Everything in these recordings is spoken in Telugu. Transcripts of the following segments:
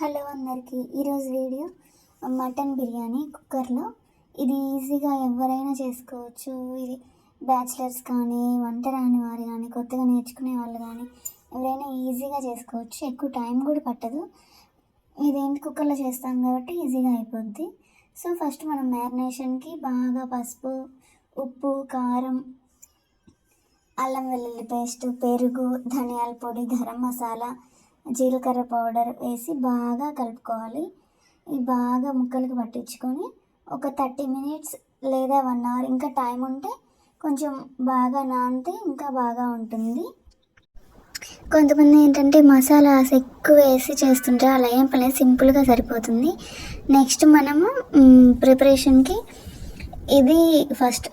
హలో అందరికీ. ఈరోజు వీడియో మటన్ బిర్యానీ కుక్కర్లో. ఇది ఈజీగా ఎవరైనా చేసుకోవచ్చు. ఇది బ్యాచిలర్స్ కానీ వంట రాని వారు కానీ కొత్తగా నేర్చుకునే వాళ్ళు కానీ ఎవరైనా ఈజీగా చేసుకోవచ్చు. ఎక్కువ టైం కూడా పట్టదు. ఇదేంటి కుక్కర్లో చేస్తాం కాబట్టి ఈజీగా అయిపోద్ది. సో ఫస్ట్ మనం మ్యారినేషన్కి బాగా పసుపు ఉప్పు కారం అల్లం వెల్లుల్లి పేస్ట్ పెరుగు ధనియాల పొడి గరం మసాలా జీలకర్ర పౌడర్ వేసి బాగా కలుపుకోవాలి. ఇవి బాగా ముక్కలకు పట్టించుకొని ఒక థర్టీ మినిట్స్ లేదా వన్ అవర్ ఇంకా టైం ఉంటే కొంచెం బాగా నానితే ఇంకా బాగా ఉంటుంది. కొంతమంది ఏంటంటే మసాలాస్ ఎక్కువ వేసి చేస్తుంటారు అలా ఏం పని సింపుల్గా సరిపోతుంది. నెక్స్ట్ మనము ప్రిపరేషన్కి ఇది ఫస్ట్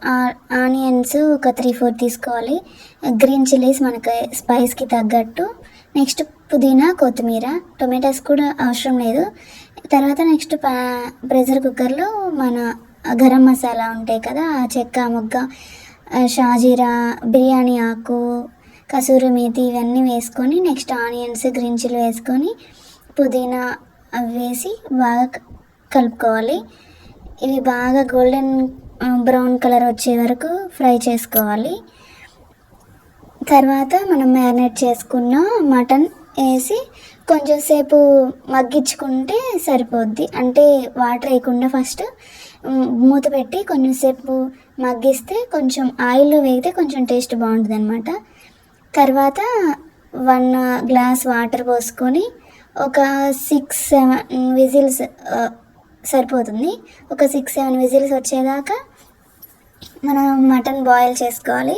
ఆనియన్స్ ఒక త్రీ ఫోర్ తీసుకోవాలి. గ్రీన్ చిల్లీస్ మనకి స్పైస్కి తగ్గట్టు. నెక్స్ట్ పుదీనా కొత్తిమీర టొమాటోస్ కూడా అవసరం లేదు. తర్వాత నెక్స్ట్ ప్రెషర్ కుక్కర్లో మన గరం మసాలా ఉంటాయి కదా ఆ చెక్క మొగ్గ షాజీరా బిర్యానీ ఆకు కసూరి మేతి ఇవన్నీ వేసుకొని నెక్స్ట్ ఆనియన్స్ గ్రీన్ చిల్లీ వేసుకొని పుదీనా అవి వేసి బాగా కలుపుకోవాలి. ఇవి బాగా గోల్డెన్ బ్రౌన్ కలర్ వచ్చే వరకు ఫ్రై చేసుకోవాలి. తర్వాత మనం మ్యారినేట్ చేసుకున్న మటన్ వేసి కొంచెం సేపు మగ్గించుకుంటే సరిపోద్ది. అంటే వాటర్ వేయకుండా ఫస్ట్ మూత పెట్టి కొంచెం సేపు మగ్గిస్తే కొంచెం ఆయిల్లో వేగితే కొంచెం టేస్ట్ బాగుంటుంది అనమాట తర్వాత వన్ గ్లాస్ వాటర్ పోసుకొని ఒక సిక్స్ సెవెన్ విజిల్స్ సరిపోతుంది. ఒక సిక్స్ సెవెన్ విజిల్స్ వచ్చేదాకా మనం మటన్ బాయిల్ చేసుకోవాలి.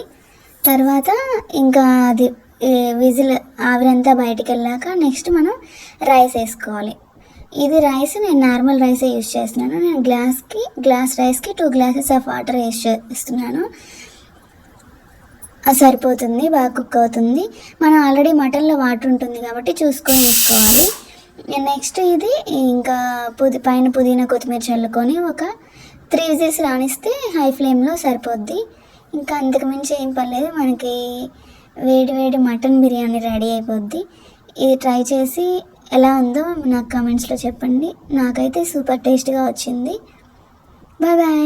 తర్వాత ఇంకా అది విజిల్ ఆవిరంతా బయటికి వెళ్ళాక నెక్స్ట్ మనం రైస్ వేసుకోవాలి. ఇది రైస్ నేను నార్మల్ రైసే యూజ్ చేస్తున్నాను. నేను గ్లాస్కి గ్లాస్ రైస్కి two glasses of water use చేస్తున్నాను. సరిపోతుంది బాగా కుక్ అవుతుంది. మనం ఆల్రెడీ మటన్లో వాటర్ ఉంటుంది కాబట్టి చూసుకొని వేసుకోవాలి. నెక్స్ట్ ఇది ఇంకా పుది పైన పుదీనా కొత్తిమీర చల్లుకొని ఒక త్రీ జీస్ రాణిస్తే హై ఫ్లేమ్లో సరిపోద్ది. ఇంకా అంతకుమించి ఏం పర్లేదు మనకి వేడి వేడి మటన్ బిర్యానీ రెడీ అయిపోద్ది. ఇది ట్రై చేసి ఎలా ఉందో నాకు కామెంట్స్లో చెప్పండి. నాకైతే సూపర్ టేస్ట్గా వచ్చింది. Bye bye.